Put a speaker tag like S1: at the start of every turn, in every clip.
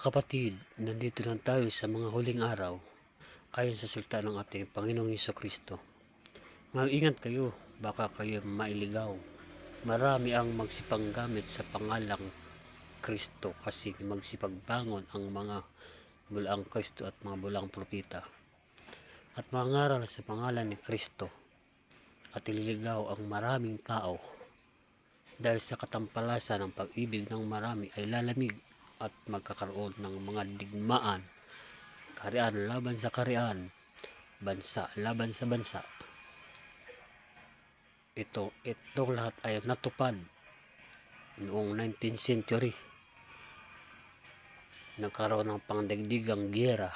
S1: Kapatid, nandito na tayo sa mga huling araw ayon sa salita ng ating Panginoong Heso Kristo. Mag-ingat kayo, baka kayo mailigaw. Marami ang magsipang gamit sa pangalang Kristo kasi magsipagbangon ang mga bulaang Kristo at mga bulaang propita. At mangaral sa pangalan ni Kristo at ililigaw ang maraming tao dahil sa katampalasan ng pag-ibig ng marami ay lalamig at magkakaroon ng mga digmaan, karian laban sa karian, bansa laban sa bansa. Ito, itong lahat ay natupad noong 19th century. Nagkaroon ng pangdagdigang giyera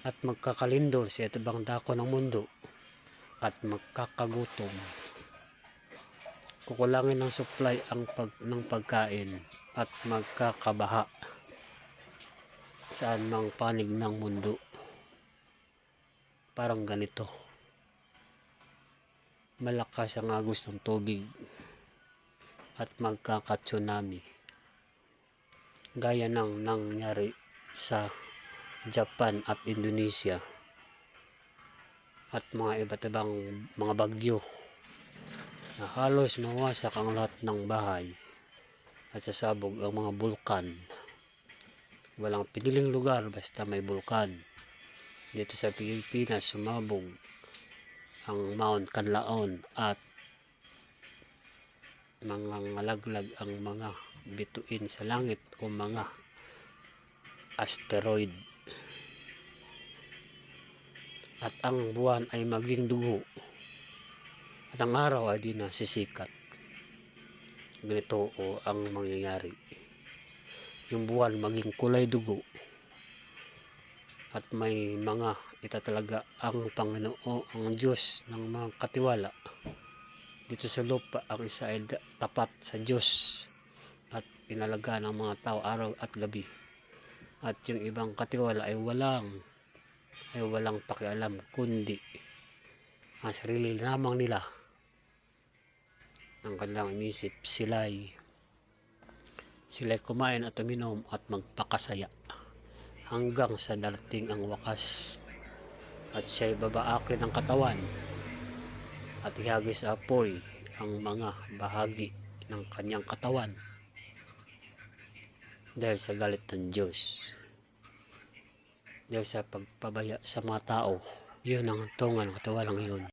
S1: at magkakalindol sa itibang dako ng mundo at magkakagutom. Kukulangin ng supply ang pag, ng pagkain at magkakabaha saan mang panig ng mundo. Parang ganito. Malakas ang agos ng tubig at magkaka-tsunami. Gaya ng nangyari sa Japan at Indonesia at mga iba't ibang mga bagyo na halos mawasak ang lahat ng bahay at sasabog ang mga bulkan. Walang piniling lugar basta may bulkan. Dito sa Pilipinas sumabog ang Mount Canlaon at mga ngalaglag ang mga bituin sa langit o mga asteroid at ang buwan ay maging dugo at araw ay di nasisikat. Ganito o ang mangyayari. Yung buwan maging kulay dugo. At may mga ita ang Panginoon ang Diyos ng mga katiwala. Dito sa lupa ang isa ay tapat sa Diyos. At inalaga ng mga tao araw at gabi. At yung ibang katiwala ay walang ay walang pakialam kundi ang sarili lamang nila ng kanilang inisip sila'y sila'y kumain at uminom at magpakasaya. Hanggang sa darating ang wakas at siya'y babaakin ng katawan at ihagis sa apoy ang mga bahagi ng kanyang katawan dahil sa galit ng Diyos. Dahil sa pagpabaya sa mga tao yun ang tungan ng katawalang yun